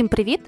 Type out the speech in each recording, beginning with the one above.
Всім привіт!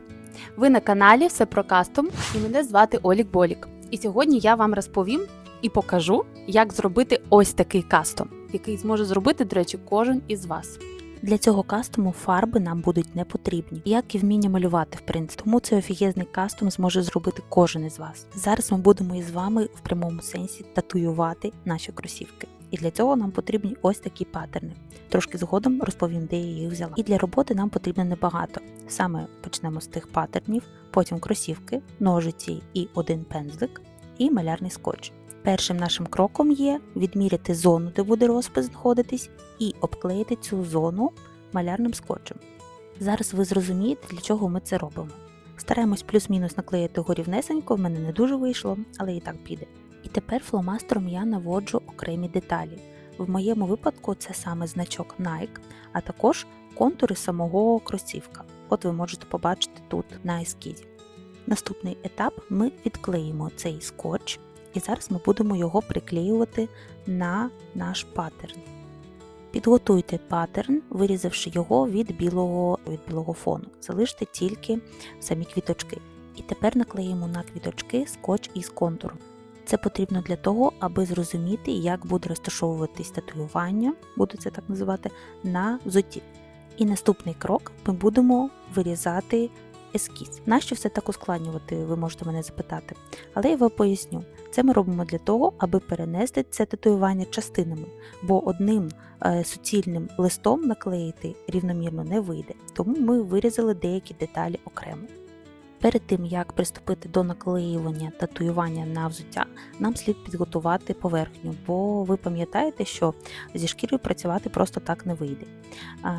Ви на каналі Все про кастом і мене звати Олік Болік. І сьогодні я вам розповім і покажу, як зробити ось такий кастом, який зможе зробити, до речі, кожен із вас. Для цього кастому фарби нам будуть не потрібні, як і вміння малювати, в принципі. Тому цей офігезний кастом зможе зробити кожен із вас. Зараз ми будемо із вами в прямому сенсі татуювати наші кросівки. І для цього нам потрібні ось такі паттерни. Трошки згодом розповім, де я їх взяла. І для роботи нам потрібно небагато. Саме почнемо з тих паттернів, потім кросівки, ножиці і один пензлик, і малярний скотч. Першим нашим кроком є відміряти зону, де буде розпис знаходитись, і обклеїти цю зону малярним скотчем. Зараз ви зрозумієте, для чого ми це робимо. Стараємось плюс-мінус наклеїти його рівнесенько, в мене не дуже вийшло, але і так піде. Тепер фломастером я наводжу окремі деталі. В моєму випадку це саме значок Nike, а також контури самого кросівка. От ви можете побачити тут на ескізі. Наступний етап ми відклеїмо цей скотч, і зараз ми будемо його приклеювати на наш паттерн. Підготуйте паттерн, вирізавши його від білого, від білого фону. Залиште тільки самі квіточки. І тепер наклеїмо на квіточки скотч із контуром. Це потрібно для того, аби зрозуміти, як буде розташовуватись татуювання, буду це так називати, на взутті. І наступний крок ми будемо вирізати ескіз. Нащо все так ускладнювати, ви можете мене запитати. Але я вам поясню. Це ми робимо для того, аби перенести це татуювання частинами, бо одним е, суцільним листом наклеїти рівномірно не вийде. Тому ми вирізали деякі деталі окремо. Перед тим як приступити до наклеювання татуювання на взуття, нам слід підготувати поверхню, бо ви пам'ятаєте, що зі шкірою працювати просто так не вийде.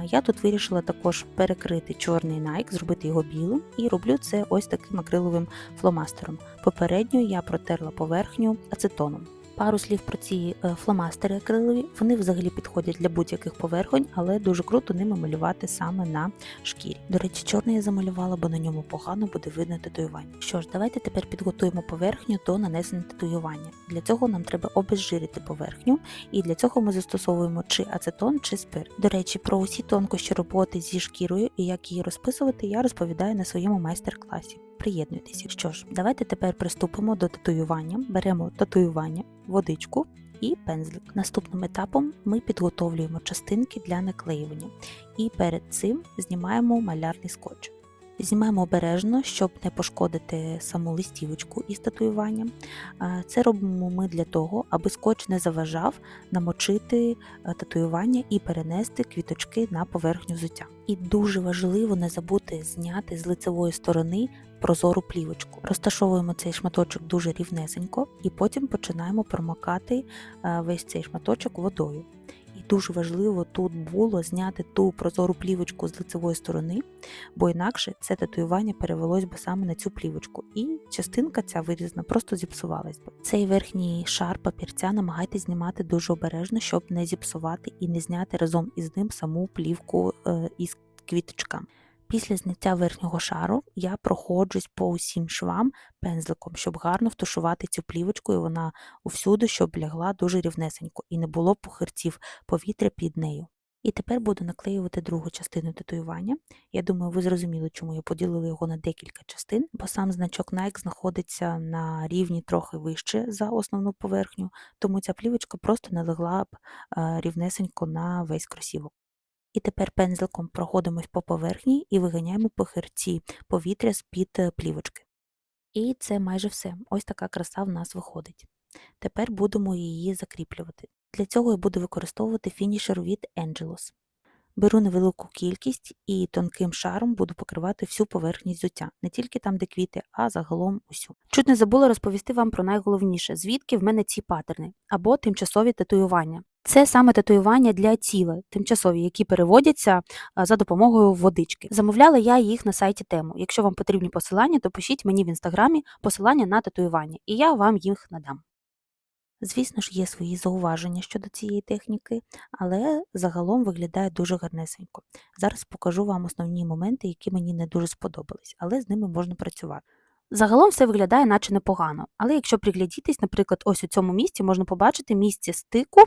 Я тут вирішила також перекрити чорний найк, зробити його білим, і роблю це ось таким акриловим фломастером. Попередньо я протерла поверхню ацетоном. Пару слів про ці е, фломастери акрилові. Вони взагалі підходять для будь-яких поверхонь, але дуже круто ними малювати саме на шкірі. До речі, чорний я замалювала, бо на ньому погано буде видно татуювання. Що ж, давайте тепер підготуємо поверхню до нанесення татуювання. Для цього нам треба обезжирити поверхню, і для цього ми застосовуємо чи ацетон, чи спирт. До речі, про усі тонкощі роботи зі шкірою і як її розписувати, я розповідаю на своєму майстер-класі. Приєднуйтеся. Що ж, давайте тепер приступимо до татуювання. Беремо татуювання, водичку і пензлик. Наступним етапом ми підготовлюємо частинки для наклеювання і перед цим знімаємо малярний скотч. Знімаємо обережно, щоб не пошкодити саму листівочку із татуюванням. Це робимо ми для того, аби скотч не заважав намочити е, татуювання і перенести квіточки на поверхню взуття. І дуже важливо не забути зняти з лицевої сторони прозору плівочку. Розташовуємо цей шматочок дуже рівнесенько і потім починаємо промокати е, весь цей шматочок водою. Дуже важливо тут було зняти ту прозору плівочку з лицевої сторони, бо інакше це татуювання перевелось би саме на цю плівочку, і частинка ця вирізана просто зіпсувалась би. Цей верхній шар папірця намагайтесь знімати дуже обережно, щоб не зіпсувати і не зняти разом із ним саму плівку е, із квіточками. Після зняття верхнього шару я проходжусь по усім швам пензликом, щоб гарно втушувати цю плівочку, і вона усюди, щоб лягла дуже рівнесенько і не було похирців повітря під нею. І тепер буду наклеювати другу частину татуювання. Я думаю, ви зрозуміли, чому я поділила його на декілька частин, бо сам значок Nike знаходиться на рівні трохи вище за основну поверхню, тому ця плівочка просто не легла б е, рівнесенько на весь кросівок. І тепер пензликом проходимось по поверхні і виганяємо похирці повітря з-під е, плівочки. І це майже все. Ось така краса в нас виходить. Тепер будемо її закріплювати. Для цього я буду використовувати фінішер від Angelus. Беру невелику кількість і тонким шаром буду покривати всю поверхність взуття, не тільки там, де квіти, а загалом усю. Чуть не забула розповісти вам про найголовніше, звідки в мене ці паттерни або тимчасові татуювання. Це саме татуювання для тіла, тимчасові, які переводяться за допомогою водички. Замовляла я їх на сайті тему. Якщо вам потрібні посилання, то пишіть мені в інстаграмі посилання на татуювання, і я вам їх надам. Звісно ж, є свої зауваження щодо цієї техніки, але загалом виглядає дуже гарнесенько. Зараз покажу вам основні моменти, які мені не дуже сподобались, але з ними можна працювати. Загалом все виглядає наче непогано, але якщо приглядітись, наприклад, ось у цьому місці можна побачити місце стику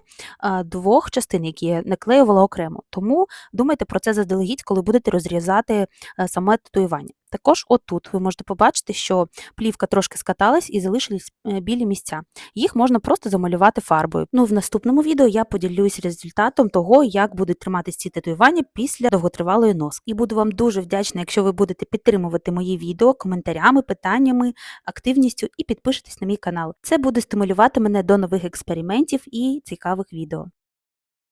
двох частин, які я наклеювала окремо. Тому думайте про це заздалегідь, коли будете розрізати е, саме татуювання. Також отут ви можете побачити, що плівка трошки скаталась і залишились е, білі місця. Їх можна просто замалювати фарбою. Ну, в наступному відео я поділюсь результатом того, як будуть триматись ці татуювання після довготривалої носки. І буду вам дуже вдячна, якщо ви будете підтримувати мої відео коментарями, питаннями, активністю і підпишетесь на мій канал. Це буде стимулювати мене до нових експериментів і цікавих відео.